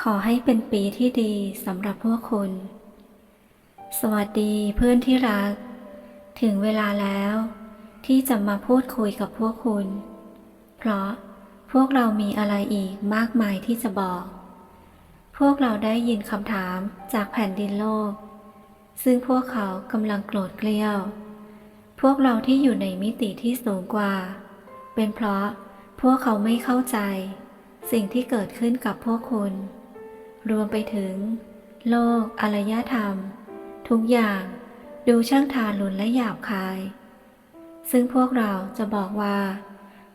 ขอให้เป็นปีที่ดีสำหรับพวกคุณ สวัสดีเพื่อนที่รัก ถึงเวลาแล้วที่จะมาพูดคุยกับพวกคุณ เพราะพวกเรามีอะไรอีกมากมายที่จะบอก พวกเราได้ยินคำถามจากแผ่นดินโลก ซึ่งพวกเขากำลังโกรธเกลียว พวกเราที่อยู่ในมิติที่สูงกว่า เป็นเพราะพวกเขาไม่เข้าใจ สิ่งที่เกิดขึ้นกับพวกคุณ รวมไปถึง โลกอารยธรรม ทุกอย่างดูช่างทารุณและหยาบคาย ซึ่งพวกเราจะบอกว่า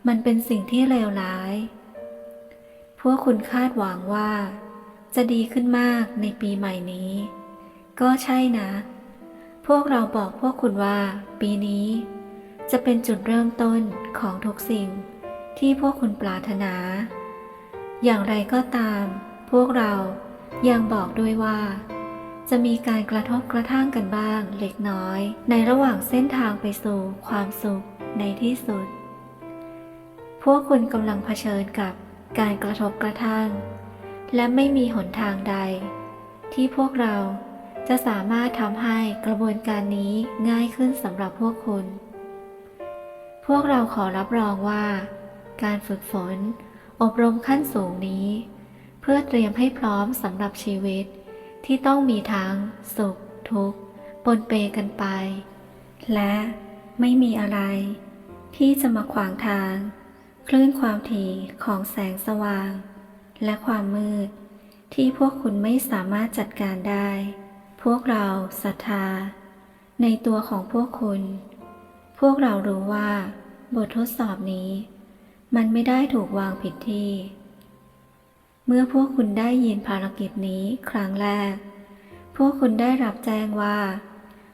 มันเป็นสิ่งที่เลวร้าย พวกคุณคาดหวังว่า จะดีขึ้นมากในปีใหม่นี้ ก็ใช่นะ พวกเราบอกพวกคุณว่า ปีนี้ จะเป็นจุดเริ่มต้นของทุกสิ่งที่พวกคุณปรารถนา อย่างไรก็ตาม พวกเรายังบอกด้วยว่า จะมีการกระทบกระทั่งกันบ้างเล็กน้อย ในระหว่างเส้นทางไปสู่ความสุขในที่สุด พวกคุณกำลังเผชิญกับการกระทบกระทั่ง และไม่มีหนทางใด ที่พวกเราจะสามารถทำให้กระบวนการนี้ง่ายขึ้นสำหรับพวกคุณ พวกเราขอรับรองว่า การฝึกฝน อบรมขั้นสูงนี้ เพื่อเตรียมให้พร้อมสำหรับชีวิต ที่ต้องมีทั้งสุข ทุกข์ปนเปกันไป และไม่มีอะไร ที่จะมาขวางทาง คลื่นความถี่ของแสงสว่าง และความมืด ที่พวกคุณไม่สามารถจัดการได้ พวกเราศรัทธา ในตัวของพวกคุณ พวกเรารู้ว่า บททดสอบนี้ มันไม่ได้ถูกวางผิดที่ เมื่อพวกคุณได้ยินภารกิจนี้ครั้งแรก พวกคุณได้รับแจ้งว่า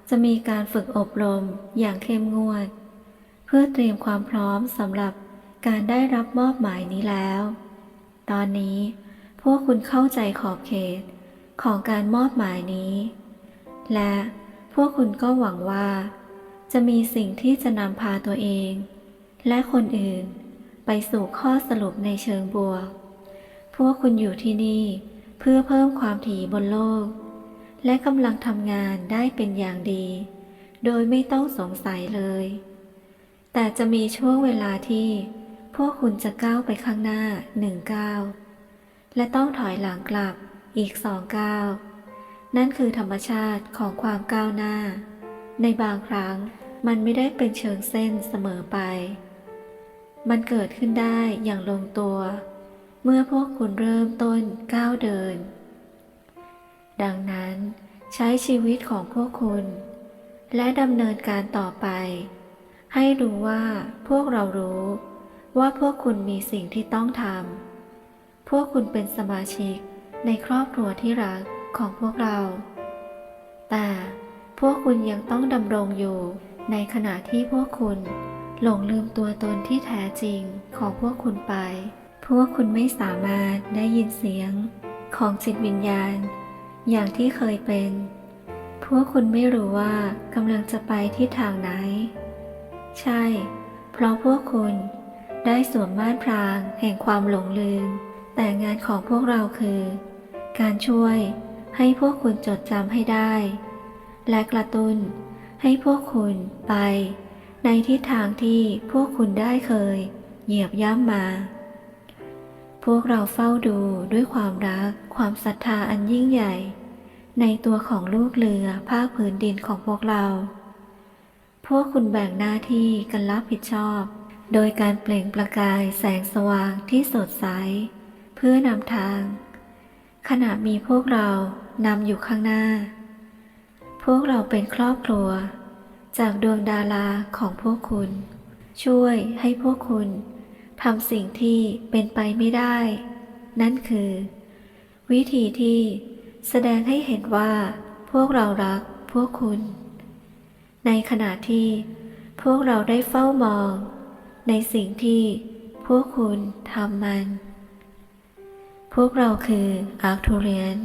จะมีการฝึกอบรมอย่างเข้มงวด เพื่อเตรียมความพร้อมสำหรับการได้รับมอบหมายนี้แล้ว ตอนนี้พวกคุณเข้าใจขอบเขตของการมอบหมายนี้ และพวกคุณก็หวังว่า จะมีสิ่งที่จะนำพาตัวเอง และคนอื่นไปสู่ข้อสรุปในเชิงบวก พวกคุณอยู่ที่นี่เพื่อเพิ่มความถี่บนโลก และกำลังทำงานได้เป็นอย่างดี โดยไม่ต้องสงสัยเลย แต่จะมีช่วงเวลาที่พวกคุณจะก้าวไปข้างหน้าหนึ่งก้าวและต้องถอยหลังกลับอีกสองก้าวนั่นคือธรรมชาติของความก้าวหน้า ในบางครั้งมันไม่ได้เป็นเชิงเส้นเสมอไป มันเกิดขึ้นได้อย่างลงตัว เมื่อพวกคุณเริ่มต้นก้าวเดิน ดังนั้นใช้ชีวิตของพวกคุณ และดำเนินการต่อไป ให้รู้ว่าพวกเรารู้ว่าพวกคุณมีสิ่งที่ต้องทำ พวกคุณเป็นสมาชิกในครอบครัวที่รักของพวกเรา แต่พวกคุณยังต้องดำรงอยู่ในขณะที่พวกคุณหลงลืมตัวตนที่แท้จริงของพวกคุณไป พวกคุณไม่สามารถได้ยินเสียงของจิตวิญญาณ อย่างที่เคยเป็น พวกคุณไม่รู้ว่ากำลังจะไปที่ทางไหน ใช่ เพราะพวกคุณได้สวมม่านพรางแห่งความหลงลืม แต่งานของพวกเราคือ การช่วยให้พวกคุณจดจำให้ได้ และกระตุ้นให้พวกคุณไป ในทิศทางที่พวกคุณได้เคย เหยียบย่ำมา พวกเราเฝ้าดูด้วยความรัก ความศรัทธาอันยิ่งใหญ่ ในตัวของลูกเรือภาคพื้นดินของพวกเรา พวกคุณแบ่งหน้าที่กันรับผิดชอบ โดยการเปล่งประกายแสงสว่างที่สดใส เพื่อนำทาง ขณะมีพวกเรานำอยู่ข้างหน้า พวกเราเป็นครอบครัว จากดวงดาราของพวกคุณ ช่วยให้พวกคุณ ทำสิ่งที่เป็นไปไม่ได้ นั่นคือ วิธีที่แสดงให้เห็นว่า พวกเรารักพวกคุณ ในขณะที่พวกเราได้เฝ้ามอง ในสิ่งที่พวกคุณทำมัน พวกเราคืออาร์คทูเรียน